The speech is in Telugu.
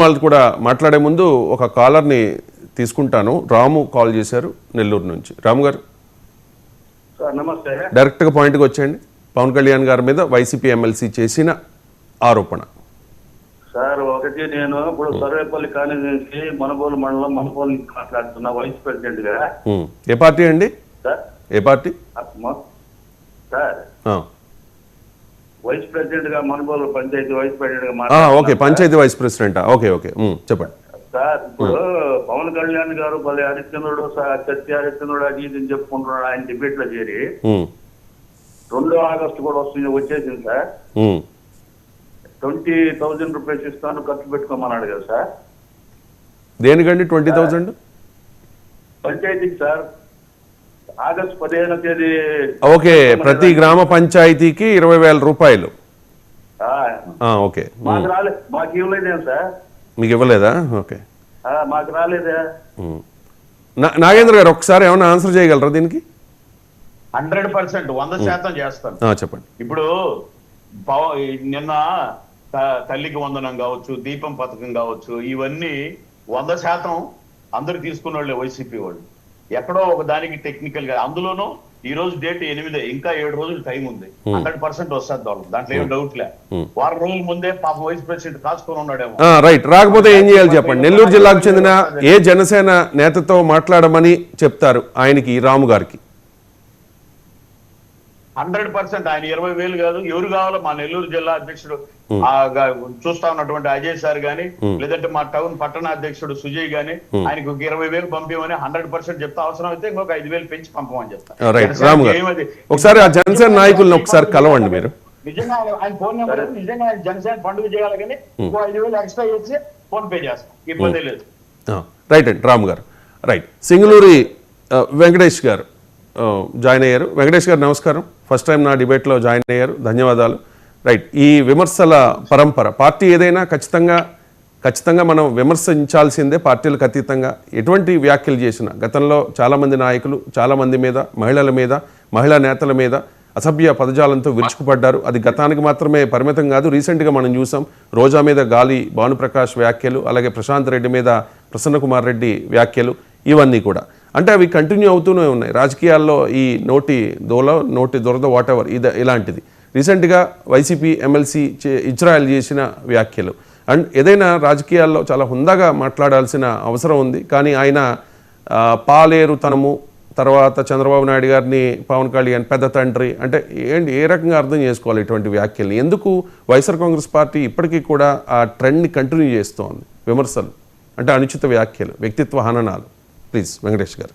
వాళ్ళు కూడా మాట్లాడే ముందు ఒక కాలర్ని తీసుకుంటాను. రాము కాల్ చేశారు నెల్లూరు నుంచి. రాము గారు? సార్ నమస్తే. డైరెక్ట్గా పాయింట్కి వచ్చేయండి. పవన్ కళ్యాణ్ గారి మీద వైసీపీ ఎమ్మెల్సీ చేసిన ఆరోపణ. సార్ ఒకటి నేను ఇప్పుడు సర్వేపల్లి నుంచి మనబోలు మండలం మనబోలు నుంచి మాట్లాడుతున్నా వైస్ ప్రెసిడెంట్గా. ఏ పార్టీ అండి? సార్. ఏ పార్టీ. సార్. వైస్ ప్రెసిడెంట్గా మనబోలు పంచాయతీ వైస్ ప్రెసిడెంట్గా ఓకే పంచాయతీ వైస్ ప్రెసిడెంటా? ఓకే ఓకే చెప్పండి. సార్ ఇప్పుడు పవన్ కళ్యాణ్ గారు భలే హరిశ్చంద్రుడు సత్య హరిశ్చంద్రుడు అది ఇది అని చెప్పుకుంటున్నాడు ఆయన డిబేట్లో చేరి రెండో ఆగస్టు కూడా వస్తుంది వచ్చేసింది సార్. ట్వంటీ థౌజండ్ రూపీస్ ఇస్తాను ఖర్చు పెట్టుకోమన్నాడు కదా సార్. దేనికండి ట్వంటీ థౌజండ్? పంచాయతీకి సార్. ఆగస్టు పదిహేను తేదీ ఓకే ప్రతి గ్రామ పంచాయతీకి ఇరవై వేల రూపాయలు. ఓకే. మాకు రాలే మాకు ఇవ్వలేదేం సార్? మీకు ఇవ్వలేదా? ఓకే. ఆ, మాకు రాలేదే. నాగేంద్ర గారు ఒకసారి ఏమైనా ఆన్సర్ చేయగలరా దీనికి? హండ్రెడ్ పర్సెంట్ వంద శాతం చేస్తాను. ఆ, చెప్పండి. ఇప్పుడు పవ- నిన్న తల్లికి వందనం కావచ్చు దీపం పథకం కావచ్చు ఇవన్నీ వంద శాతం అందరు తీసుకున్న వాళ్ళే వైసీపీ వాళ్ళు. ఎక్కడో ఒక దానికి టెక్నికల్గా అందులోనూ ఈ రోజు డేట్ ఎనిమిదే ఇంకా ఏడు రోజులు టైం ఉంది. హండ్రెడ్ పర్సెంట్ వస్తుంది వాళ్ళు దాంట్లో ఏం డౌట్ లే. వారం రోజుల ముందే పాప వైస్ ప్రెసిడెంట్ కాసుకొని ఉన్నాడేమో. రైట్ రాకపోతే ఏం చేయాలి చెప్పండి? నెల్లూరు జిల్లాకు చెందిన ఏ జనసేన నేతతో మాట్లాడమని చెప్తారు ఆయనకి రాము గారికి. హండ్రెడ్ పర్సెంట్ ఆయన ఇరవై వేలు కాదు. ఎవరు కావాలో మా నెల్లూరు జిల్లా అధ్యక్షుడు చూస్తా ఉన్నటువంటి అజయ్ సార్ గాని లేదంటే మా టౌన్ పట్టణ అధ్యక్షుడు సుజయ్ గాని ఆయనకు ఒక ఇరవై వేలు పంపించమని హండ్రెడ్ పర్సెంట్ చెప్తా అవసరం అయితే ఇంకొక ఐదు వేలు పెంచి పంపమని చెప్తా. ఆ, రైట్ జనసేనకి రాము గారు ఏమది? ఒకసారి ఆ జనసేన నాయకుల్ని ఒకసారి కలవండి మీరు. నిజంగా ఆయన- ఫోన్ నెంబర్ నిజంగా ఆయన జనసేన పండుగ చేయాలి కానీ ఇంకో ఐదు వేలు ఎక్స్ట్రా చేసి ఫోన్ పే చేస్తాం. ఇబ్బంది లేదు. ఆ, రైట్ అండి రాము గారు. రైట్ సింగళూరి ఆ, వెంకటేష్ గారు జాయిన్ అయ్యారు. వెంకటేష్ గారు నమస్కారం. ఫస్ట్ టైం నా డిబేట్లో జాయిన్ అయ్యారు. ధన్యవాదాలు. రైట్ ఈ విమర్శల పరంపర పార్టీ ఏదైనా ఖచ్చితంగా ఖచ్చితంగా మనం విమర్శించాల్సిందే పార్టీలకు అతీతంగా. ఎటువంటి వ్యాఖ్యలు చేసినా గతంలో చాలామంది నాయకులు చాలామంది మీద మహిళల మీద మహిళా నేతల మీద అసభ్య పదజాలంతో విరుచుకుపడ్డారు. అది గతానికి మాత్రమే పరిమితం కాదు రీసెంట్గా మనం చూసాం రోజా మీద గాలి భానుప్రకాష్ వ్యాఖ్యలు అలాగే ప్రశాంత్ రెడ్డి మీద ప్రసన్నకుమార్ రెడ్డి వ్యాఖ్యలు ఇవన్నీ కూడా. అంటే అవి కంటిన్యూ అవుతూనే ఉన్నాయి. రాజకీయాల్లో ఈ నోటి దోల నోటి దురద వాట్ ఎవర్ ఇది ఇలాంటిది. రీసెంట్గా వైసీపీ ఎమ్మెల్సీ చే- ఇజ్రాయెల్ చేసిన వ్యాఖ్యలు. అండ్ ఏదైనా రాజకీయాల్లో చాలా హుందాగా మాట్లాడాల్సిన అవసరం ఉంది. కానీ ఆయన పాలేరు పాలేరుతనము తర్వాత చంద్రబాబు నాయుడు గారిని పవన్ కళ్యాణ్ పెద్ద తండ్రి అంటే ఏంటి ఏ రకంగా అర్థం చేసుకోవాలి ఇటువంటి వ్యాఖ్యల్ని? ఎందుకు వైఎస్ఆర్ కాంగ్రెస్ పార్టీ ఇప్పటికీ కూడా ఆ ట్రెండ్ని కంటిన్యూ చేస్తోంది? విమర్శలు. అంటే అనుచిత వ్యాఖ్యలు వ్యక్తిత్వ హననాలు. ప్లీజ్ వెంకటేష్ గారు